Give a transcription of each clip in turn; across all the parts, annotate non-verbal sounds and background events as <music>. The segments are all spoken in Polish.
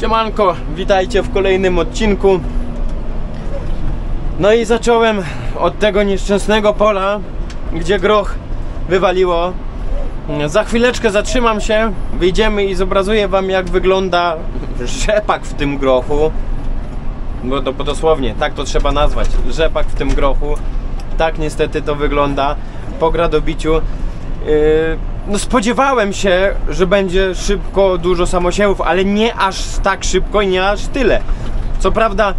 Siemanko, witajcie w kolejnym odcinku. No i zacząłem od tego nieszczęsnego pola, gdzie groch wywaliło. Za chwileczkę zatrzymam się, wyjdziemy i zobrazuję wam jak wygląda rzepak w tym grochu. Bo to dosłownie, tak to trzeba nazwać, rzepak w tym grochu. Tak niestety to wygląda po gradobiciu. Yy, no spodziewałem się, że będzie szybko dużo samosiewów, ale nie aż tak szybko i nie aż tyle. Co prawda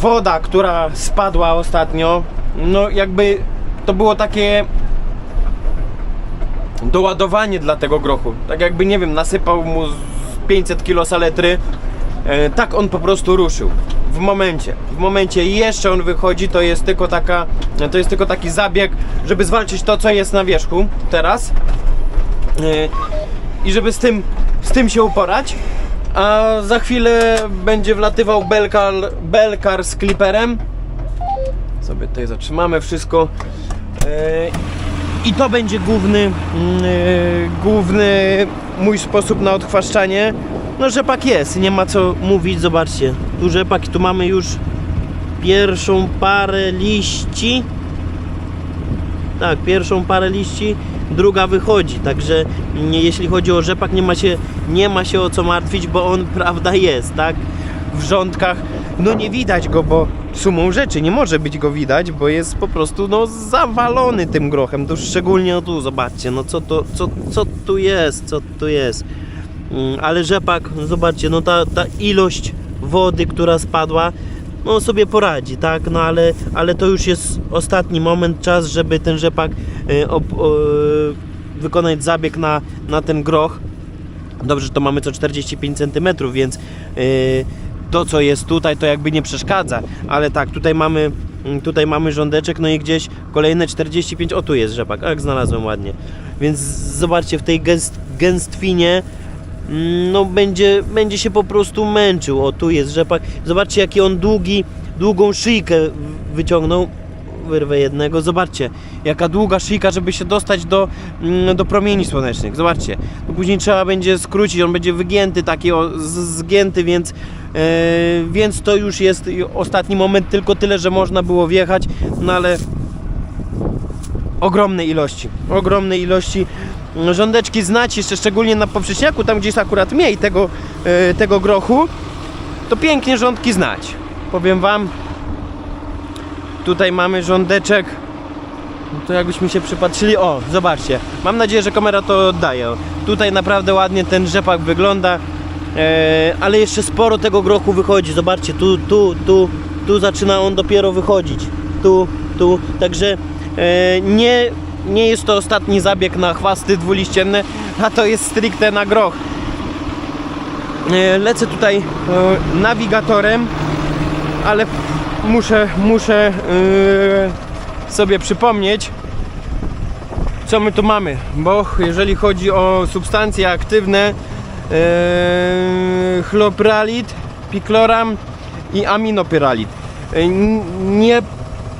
woda, która spadła ostatnio, no jakby to było takie doładowanie dla tego grochu. Tak jakby, nie wiem, nasypał mu z 500 kg saletry, e, tak on po prostu ruszył. W momencie, w momencie jeszcze on wychodzi, to jest tylko taka, to jest tylko taki zabieg, żeby zwalczyć to, co jest na wierzchu teraz. E, I żeby z tym, z tym się uporać. A za chwilę będzie wlatywał Belkar, Belkar z Clipperem. Sobie tutaj zatrzymamy wszystko. E, I to będzie główny, e, główny mój sposób na odchwaszczanie. No rzepak jest, nie ma co mówić, zobaczcie. Tu rzepak, tu mamy już pierwszą parę liści. Tak, pierwszą parę liści, druga wychodzi. Także jeśli chodzi o rzepak, nie ma, się, nie ma się o co martwić, bo on <laughs> prawda jest, tak? W rządkach, no nie widać go, bo sumą rzeczy nie może być go widać, bo jest po prostu no zawalony tym grochem. To szczególnie tu, zobaczcie, no co to, co, co tu jest, co tu jest. Mm, Ale rzepak, zobaczcie, no ta, ta ilość wody, która spadła, no sobie poradzi, tak? No ale, ale to już jest ostatni moment, czas, żeby ten rzepak y, ob, wykonać zabieg na, na ten groch. Dobrze, że to mamy co 45 cm, więc y, to co jest tutaj to jakby nie przeszkadza, ale tak, tutaj mamy mm, tutaj mamy rządeczek, no i gdzieś kolejne 45, o tu jest rzepak, jak znalazłem ładnie. Więc zobaczcie, w tej gęst, gęstwinie no będzie, będzie się po prostu męczył. O, tu jest rzepak. Zobaczcie, jaki on długi, długą szyjkę wyciągnął. Wyrwę jednego. Zobaczcie, jaka długa szyjka, żeby się dostać do, mm, do promieni słonecznych. Zobaczcie. No później trzeba będzie skrócić, on będzie wygięty, taki o, zgięty, więc, e, więc to już jest ostatni moment. Tylko tyle, że można było wjechać, no ale ogromne ilości, ogromne ilości rządeczki znać, jeszcze szczególnie na poprzeczniaku, tam gdzie jest akurat mniej tego, e, tego grochu, to pięknie rządki znać. Powiem Wam, tutaj mamy rządeczek, no to jakbyśmy się przypatrzyli, o, zobaczcie, mam nadzieję, że kamera to oddaje. Tutaj naprawdę ładnie ten rzepak wygląda, e, ale jeszcze sporo tego grochu wychodzi, zobaczcie, tu, tu, tu, tu zaczyna on dopiero wychodzić, tu, tu, także e, nie, nie jest to ostatni zabieg na chwasty dwuliścienne, a to jest stricte na groch. E, lecę tutaj e, nawigatorem, ale muszę, muszę e, sobie przypomnieć, co my tu mamy, bo jeżeli chodzi o substancje aktywne, chlopralit, pikloram i aminopyralit. N- nie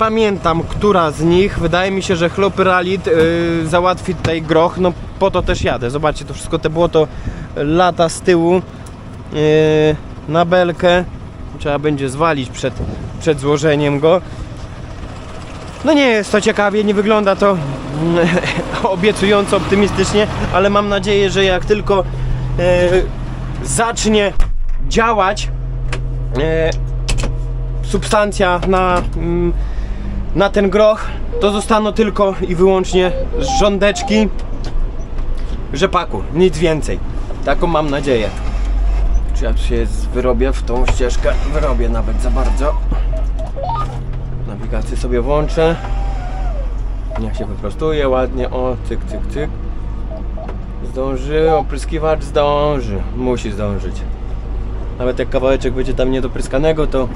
pamiętam, która z nich. Wydaje mi się, że chlopyralit e, załatwi tutaj groch. No po to też jadę. Zobaczcie, to wszystko te błoto lata z tyłu e, na belkę. Trzeba będzie zwalić przed, przed złożeniem go. No nie jest to ciekawie, nie wygląda to mm, <laughs> obiecująco optymistycznie, ale mam nadzieję, że jak tylko e, zacznie działać e, substancja na, mm, na ten groch, to zostaną tylko i wyłącznie rządeczki rzepaku, nic więcej. Taką mam nadzieję. Czy ja się wyrobię w tą ścieżkę? Wyrobię nawet za bardzo. Nawigację sobie włączę. Niech się wyprostuje ładnie. O, cyk, cyk, cyk. Zdąży, opryskiwacz zdąży. Musi zdążyć. Nawet jak kawałeczek będzie tam niedopryskanego, to,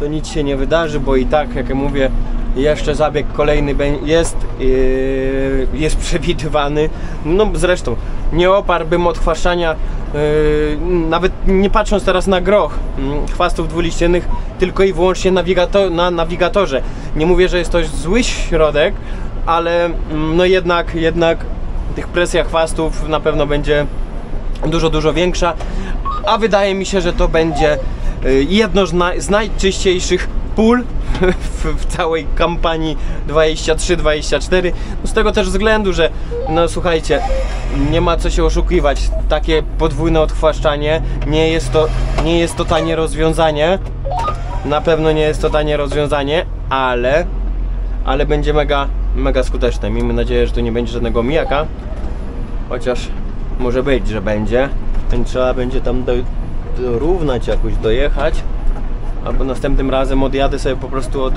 to nic się nie wydarzy, bo i tak, jak ja mówię, jeszcze zabieg kolejny jest, yy, jest <laughs> przewidywany. No zresztą, nie oparłbym odchwaszczania, yy, nawet nie patrząc teraz na groch mm, chwastów dwuliściennych, tylko i wyłącznie nawigato- na nawigatorze. Nie mówię, że jest to zły środek, ale mm, no jednak, jednak tych presja chwastów na pewno będzie dużo, dużo większa. a wydaje mi się, że to będzie jedno z, naj, z najczyściejszych pól <laughs> w, w całej kampanii 23-24. No z tego też względu, że no słuchajcie, nie ma co się oszukiwać. Takie podwójne odchwaszczanie nie jest to, nie jest to tanie rozwiązanie. Na pewno nie jest to tanie rozwiązanie, ale ale będzie mega, mega skuteczne. Miejmy nadzieję, że tu nie będzie żadnego mijaka. Chociaż może być, że będzie. Więc trzeba będzie tam do, dorównać jakoś, dojechać. Albo następnym razem odjadę sobie po prostu od,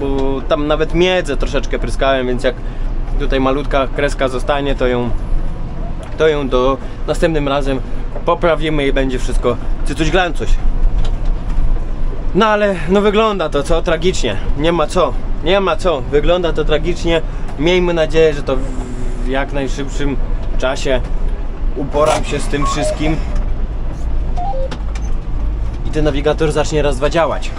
bo tam nawet miedzę troszeczkę pryskałem, więc jak tutaj malutka kreska zostanie, to ją to ją do następnym razem poprawimy i będzie wszystko cycuś glancuś. No ale no wygląda to co tragicznie. Nie ma co. Nie ma co. Wygląda to tragicznie. Miejmy nadzieję, że to w jak najszybszym czasie uporam się z tym wszystkim. Nawigator zacznie raz dwa działać.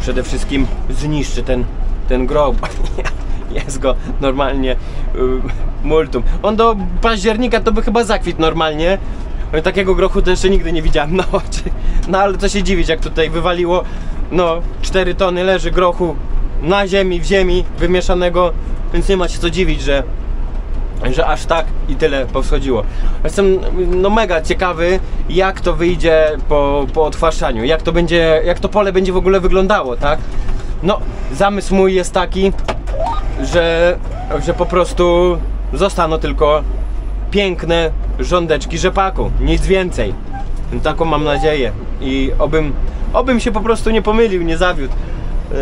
Przede wszystkim zniszczy ten, ten grob. <laughs> Jest go normalnie y, multum. On do października to by chyba zakwit normalnie. Takiego grochu to jeszcze nigdy nie widziałem na oczy. No ale co się dziwić, jak tutaj wywaliło no 4 tony leży grochu na ziemi, w ziemi wymieszanego, więc nie ma się co dziwić, że że aż tak i tyle powschodziło. Jestem no mega ciekawy, jak to wyjdzie po, po odchwaszczaniu, jak to będzie, jak to pole będzie w ogóle wyglądało, tak? No, zamysł mój jest taki, że, że po prostu zostaną tylko piękne rządeczki rzepaku, nic więcej. Taką mam nadzieję i obym, obym się po prostu nie pomylił, nie zawiódł. Eee,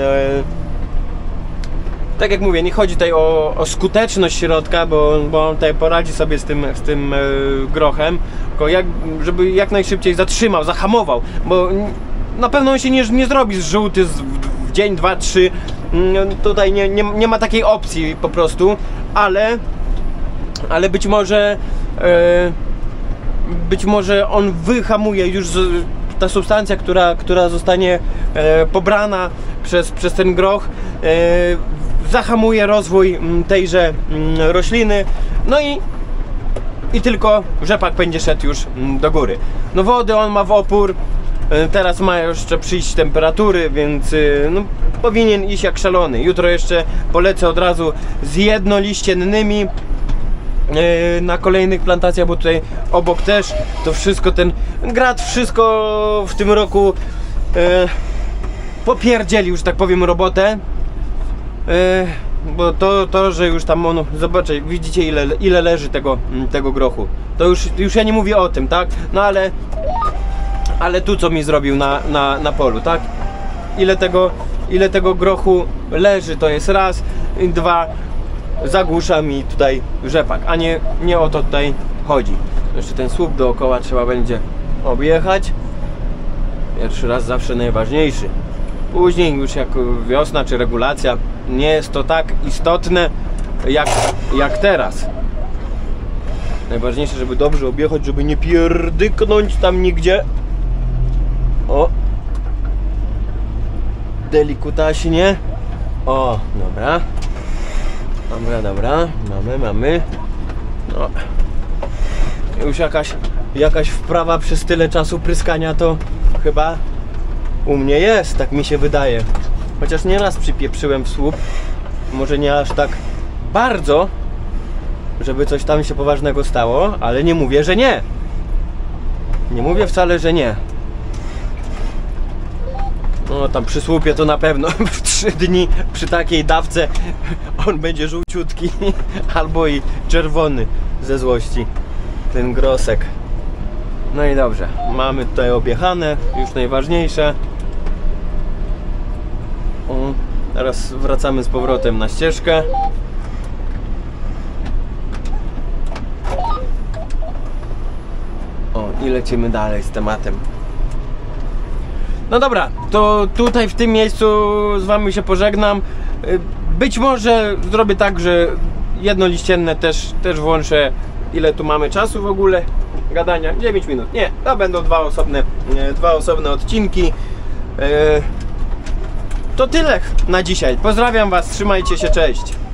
tak jak mówię, nie chodzi tutaj o, o skuteczność środka, bo, bo on tutaj poradzi sobie z tym, z tym e, grochem, tylko jak, żeby jak najszybciej zatrzymał, zahamował, bo na pewno on się nie, nie zrobi z żółty z, w, w dzień, dwa, trzy. Mm, Tutaj nie, nie, nie ma takiej opcji po prostu, ale, ale być może e, być może on wyhamuje już z, ta substancja, która, która zostanie e, pobrana przez, przez ten groch, e, zahamuje rozwój mm, tejże mm, rośliny, no i i tylko rzepak będzie szedł już mm, do góry. No wody on ma w opór, e, teraz ma jeszcze przyjść temperatury, więc e, no, powinien iść jak szalony. Jutro jeszcze polecę od razu z jednoliściennymi e, na kolejnych plantacjach, bo tutaj obok też to wszystko ten grat, wszystko w tym roku popierdzielił, że tak powiem, robotę. E, bo to, to, że już tam on, zobaczcie, widzicie ile, ile leży tego, mm, tego grochu. To już, już ja nie mówię o tym, tak? No ale, ale tu co mi zrobił na, na, na polu, tak? Ile tego, ile tego grochu leży, to jest raz, dwa, zagłusza mi tutaj rzepak, a nie, nie o to tutaj chodzi. Jeszcze ten słup dookoła trzeba będzie objechać. Pierwszy raz zawsze najważniejszy. Później już jak wiosna czy regulacja nie jest to tak istotne jak, jak teraz. Najważniejsze, żeby dobrze objechać, żeby nie pierdyknąć tam nigdzie. O! Delikutaśnie. O, dobra. Dobra, dobra. Mamy, mamy. No. Już jakaś, jakaś wprawa przez tyle czasu pryskania to chyba u mnie jest, tak mi się wydaje. Chociaż nieraz przypieprzyłem w słup. Może nie aż tak bardzo, żeby coś tam się poważnego stało, ale nie mówię, że nie. Nie mówię wcale, że nie. No tam przy słupie to na pewno <laughs> w trzy dni przy takiej dawce on będzie żółciutki <laughs> albo i czerwony ze złości. Ten grosek. No i dobrze, mamy tutaj objechane, już najważniejsze. O, teraz wracamy z powrotem na ścieżkę. O, i lecimy dalej z tematem. No dobra, to tutaj w tym miejscu z wami się pożegnam. Y, Być może zrobię tak, że jednoliścienne też, też włączę. Ile tu mamy czasu w ogóle? Gadania? 9 minut. Nie, to będą dwa osobne, nie, dwa osobne odcinki. To tyle na dzisiaj. Pozdrawiam was, trzymajcie się, cześć.